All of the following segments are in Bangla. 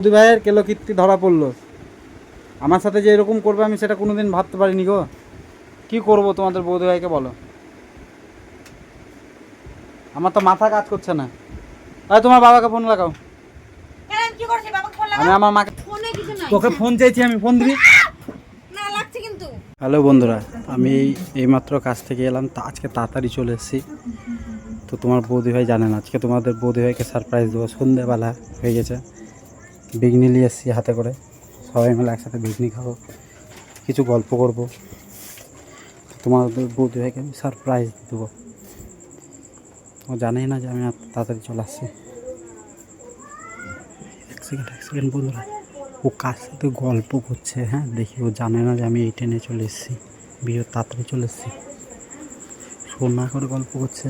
বৌদি ভাইয়ের কেলো কীর্তি ধরা পড়ল। আমার সাথে যে এরকম করবে আমি সেটা কোনোদিন ভাবতে পারিনি গো। কি করব তোমাদের বৌদি ভাইকে বলো। আমার তো মাথা কাজ করছে না। আরে তোমার বাবাকে ফোন লাগাও। আমি আমার মাকে তোকে ফোন চাইছি আমি ফোন দিবি? হ্যালো বন্ধুরা আমি এইমাত্র কাজ থেকে এলাম তা আজকে তাড়াতাড়ি চলে এসেছি। তো তোমার বৌদি ভাই জানেন আজকে তোমাদের বৌদি ভাইকে সারপ্রাইজ দেবো। সন্ধ্যেবেলা হয়ে গেছে। বিঘনি নিয়ে এসেছি হাতে করে। সবাই মিলে একসাথে বিঘনি খাব, কিছু গল্প করব। তোমাদের বৌদি ভাইকে আমি সারপ্রাইজ দেবো। ও জানেই না যে আমি তাড়াতাড়ি চলে আসছি। এক সেকেন্ড এক সেকেন্ড বন্ধুরা, ও কার সাথে গল্প করছে হ্যাঁ? দেখি, ও জানে না যে আমি এই ট্রেনে চলে এসেছি বিয়ে তাড়াতাড়ি চলে এসেছি। ফোন না করে গল্প করছে।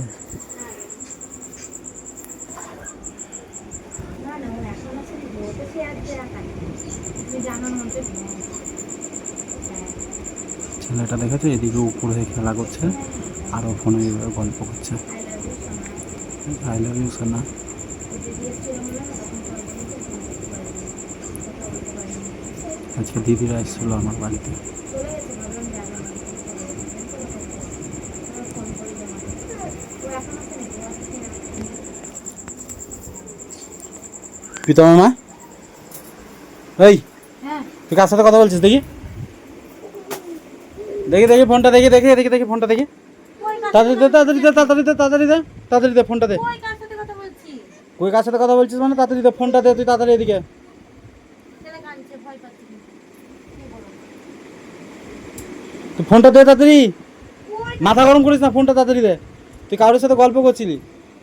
ছেলেটা দেখেছ এদিকে উপরে হয়ে খেলা করছে আর ফোনে গল্প করছে। আই লাভ ইউ সোনা। আজকে দিদিরা এসেছিল আমার বাড়িতে। পিতামা মা? এই হ্যাঁ। তুই কার সাথে কথা বলছিস দেখি? দেখি দেখি ফোনটা দেখি দেখি দেখি দেখি ফোনটা দেখি। তাড়াতাড়ি দে তাড়াতাড়ি দে তাড়াতাড়ি দে তাড়াতাড়ি দে তাড়াতাড়ি দে ফোনটা দে। কই কার সাথে কথা বলছি কই কার সাথে কথা বলছিস মানে? তাড়াতাড়ি দে ফোনটা দে তুই তাড়াতাড়ি এদিকে? তুই ফোনটা দে তাড়াতাড়ি। মাথা গরম করিস না ফোনটা তাড়াতাড়ি দে। তুই কারোর সাথে গল্প করছিলি?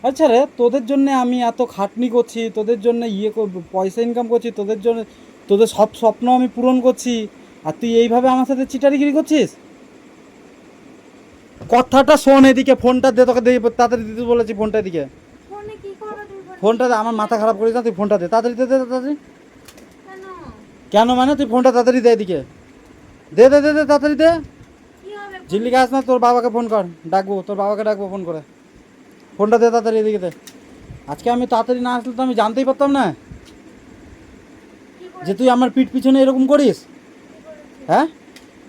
আচ্ছা রে তোদের জন্য আমি এত খাটনি করছি তোদের জন্য ইয়ে পয়সা ইনকাম করছি তোদের জন্য তোদের সব স্বপ্ন আমি পূরণ করছি আর তুই এইভাবে আমার সাথে চিটারিগিরি করছিস? কথাটা শোন এদিকে ফোনটা দে তোকে দে তাড়াতাড়ি দিতে বলেছি ফোনটা এদিকে। ফোনে কি করবে ফোনটা দে আমার মাথা খারাপ করিস না তুই ফোনটা দে। তাড়াতাড়ি দে দে তাড়াতাড়ি কেন? মানে? তুই ফোনটা তাড়াতাড়ি দে এদিকে। দে দে দে দে তাড়াতাড়ি দে। ঝিল্লিকা আস না তোর বাবাকে ফোন কর ডাকবো তোর বাবাকে ডাকবো ফোন করে। ফোনটা দে তাড়াতাড়ি এদিকে দে। আজকে আমি তাড়াতাড়ি না আসলে তো আমি জানতেই পারতাম না। যে তুই আমার পিঠ পিছনে এরকম করিস? হ্যাঁ?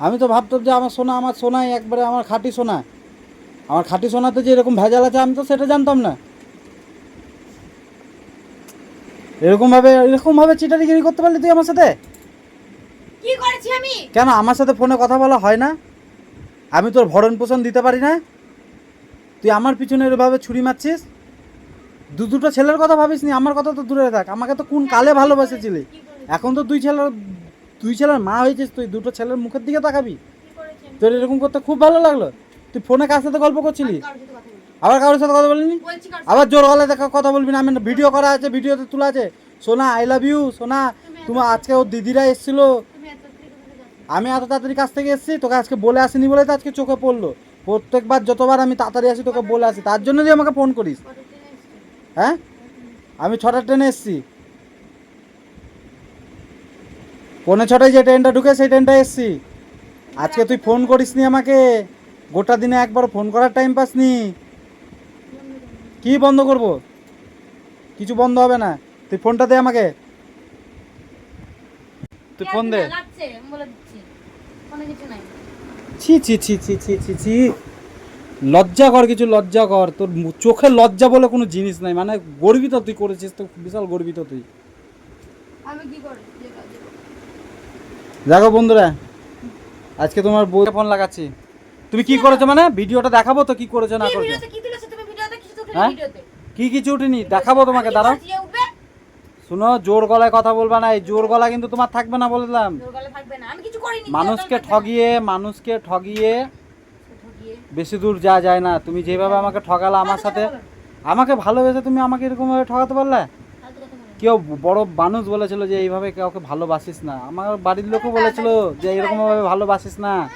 আমি তো ভাবতাম যে আমার সোনা আমার সোনাই একবারে আমার খাঁটি সোনা। আমার খাঁটি সোনাতে যে এরকম ভেজাল আছে আমি তো সেটা জানতাম না। এরকমভাবে এরকমভাবে চিটারিগিরি করতে পারলি তুই আমার সাথে? কি করেছি আমি? কেন আমার সাথে ফোনে কথা বলা হয় না? আমি তোর ভরণ পোষণ দিতে পারি না? তুই আমার পিছনে এভাবে ছুরি মারছিস? দু দুটো ছেলের কথা ভাবিস নি আমার কথা তো দূরে থাক। আমাকে তো কোন কালে ভালোবাসেছিলি? এখন তো দুই ছেলের দুই ছেলের মা হয়েছিস তুই দুটো ছেলের মুখের দিকে তাকাবি? তোর এরকম করতে খুব ভালো লাগল। তুই ফোনে কার সাথে গল্প করছিলি? আবার কারোর সাথে কথা বলিনি? আবার জোর হলে দেখা কথা বলবি না। আমি ভিডিও করা আছে ভিডিওতে তোলা আছে। সোনা আই লাভ ইউ সোনা তোমার আজকে ওর দিদিরা এসেছিল। আমি এত তাড়াতাড়ি কাছ থেকে এসেছি তোকে আজকে বলে আসিনি বলে তো আজকে চোখে পড়ল। প্রত্যেকবার যতবার আমি তাড়াতাড়ি আসি তোকে বলে আসি। তার জন্য তুই আমাকে ফোন করিস। হ্যাঁ? আমি ছটার ট্রেনে এসেছি। পৌনে ছটায় যে ট্রেনটা ঢুকে সেই ট্রেনটা এসেছি। আজকে তুই ফোন করিস নি আমাকে। গোটা দিনে একবার ফোন করার টাইম পাসনি। কি বন্ধ করব? কিছু বন্ধ হবে না। তুই ফোনটা দে আমাকে। তুই ফোন দে। ছি ছি ছি ছি ছি ছি ছি। লজ্জা কর কিছু, লজ্জা কর। তোর চোখে লজ্জা বলে কোনো জিনিস নাই। মানে গর্বিত তুই করেছিস, তো বিশাল গর্বিত তুই। আমি কি করে? দেখো বন্ধুরা আজকে তোমার বউ ফোন লাগাচ্ছি। তুমি কি করেছ মানে? ভিডিওটা দেখাবো তো কি করেছ না করেছ? কি তুলেছো তুমি ভিডিওতে? কিছু হ্যাঁ? ভিডিওতে। কি কিছু উঠিনি দেখাবো তোমাকে দাঁড়াও? শুনো জোর গলায় কথা বলবা না এই জোর গলা কিন্তু তোমার থাকবে না বলে দিলাম জোর গলায় থাকবে না আমি কিছু করিনি মানুষকে ঠগিয়ে মানুষকে ঠগিয়ে বেশি দূর যাওয়া যায় না। তুমি যেভাবে আমাকে ঠগালা আমার সাথে আমাকে ভালোবেসে তুমি আমাকে এরকমভাবে ঠগাতে পারলে? কেউ বড় মানুষ বলেছিল যে এইভাবে কাউকে ভালোবাসিস না। আমার বাড়ির লোকও বলেছিল যে এরকম ভাবে ভালোবাসিস না।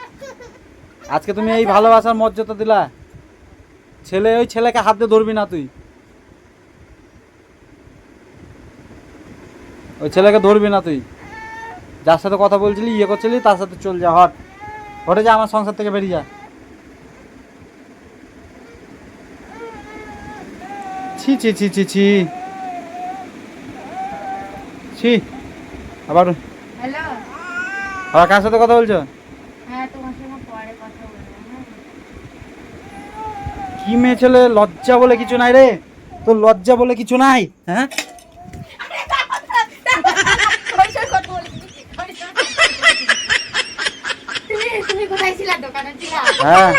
আজকে তুমি এই ভালোবাসার মর্যাদা দিলা। ছেলে, ওই ছেলেকে হাত দিয়ে ধরবি না তুই। ওই ছেলেকে ধরবি না তুই। যার সাথে কথা বলছিলি ইয়ে করছিলি, তার সাথে চল যা, হট। হটে যা, আমার সংসার থেকে বেরিয়ে যা। ছি ছি ছি ছি ছি। ছি আবার হ্যালো। আবার কার সাথে কথা বলছো? হ্যাঁ তোমার সঙ্গে পরে কথা বলব হ্যাঁ। কি মেয়ে ছেলে লজ্জা বলে কিছু নাই রে। তোর লজ্জা বলে কিছু নাই হ্যাঁ? হ্যাঁ।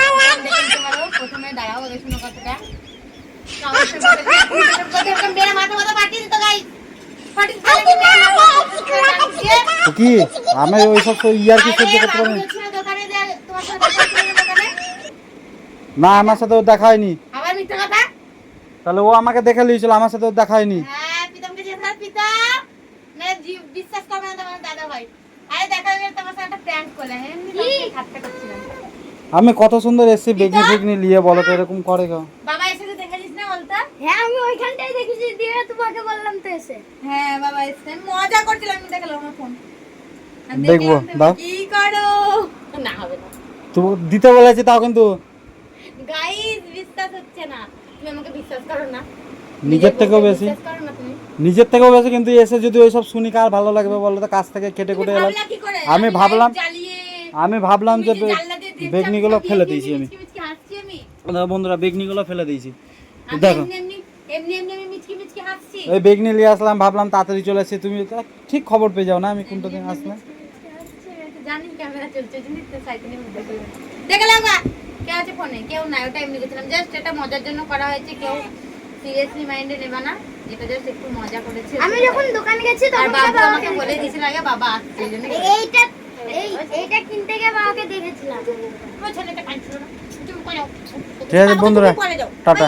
প্রথমে দাঁড়াও ওদের শুনো কথাটা কাগজের মধ্যে দিয়ে- কাগজের মধ্যে মেরে মাথা মাথা ফাটিয়ে দিত গাইস ফাটিয়ে দিত গাইস, মেরে মাথা ফাটিয়ে তো কি? আমি ওইসব তো ইয়ার কি সহ্য করতে পারি? না আমার সাথে দেখা হয়নি। আবার মিথ্যা কথা? তাহলে ও আমাকে দেখে নিয়েছিল আমার সাথে দেখা হয়নি। হ্যাঁ মানে আমি কত সুন্দর এসছি বেগনি ফেগনি নিয়ে বলো তো এরকম করে কেউ? বাবা এসে তো দেখেছিস না বলতো? হ্যাঁ আমি ওইখানটাই দেখেছি দিয়ে তোমাকে বললাম তো এসে। হ্যাঁ বাবা এসে মজা করছিলাম আমি দেখালাম আমার ফোন দেখব, তুমি দাও। কি করো। না হবে না। তো দিতে বলেছি তাও কিন্তু গাইস বিশ্বাস হচ্ছে না। তুমি আমাকে বিশ্বাস করো না। নিজের থেকেও বেশি। তুমি। নিজের থেকেও বেশি কিন্তু এসে যদি ওইসব শুনি কার ভালো লাগবে বলো তো কাছ থেকে কেটে কুটে তুমি এলাম? আমি ভাবলাম- আমি ভাবলাম যে তুমি বেগনিগুলো ফেলে দিয়েছি আমি। বন্ধুরা বেগনিগুলো ফেলে দিয়েছি। দেখো এমনি এমনি এমনি এমনি আমি মিচকি ওই বেগনি নিয়ে আসলাম ভাবলাম তাড়াতাড়ি চলে আসছি তুমি ঠিক খবর পেয়ে যাও না আমি কোনটা দিন আসলাম? জানি ক্যামেরা চলছে দেখে লাগা কে আছে ফোনে কেউ নাই ওটা এমনি জাস্ট এটা মজার জন্য করা হয়েছে কেউ সিরিয়াসলি মাইন্ডে নেবা না। এটা জাস্ট একটু মজা করেছে। আমি যখন দোকানে গেছি তখন বাবু আমাকে বলে দিয়েছিল আগে বাবা আসছে এই এইটা এই এইটা কিনতে গিয়ে বাবাকে দেখেছিলাম। ছেলেটা কাঁদছিল না। চুপ করে যাও। ঠিক আছে বন্ধুরা, টাটা।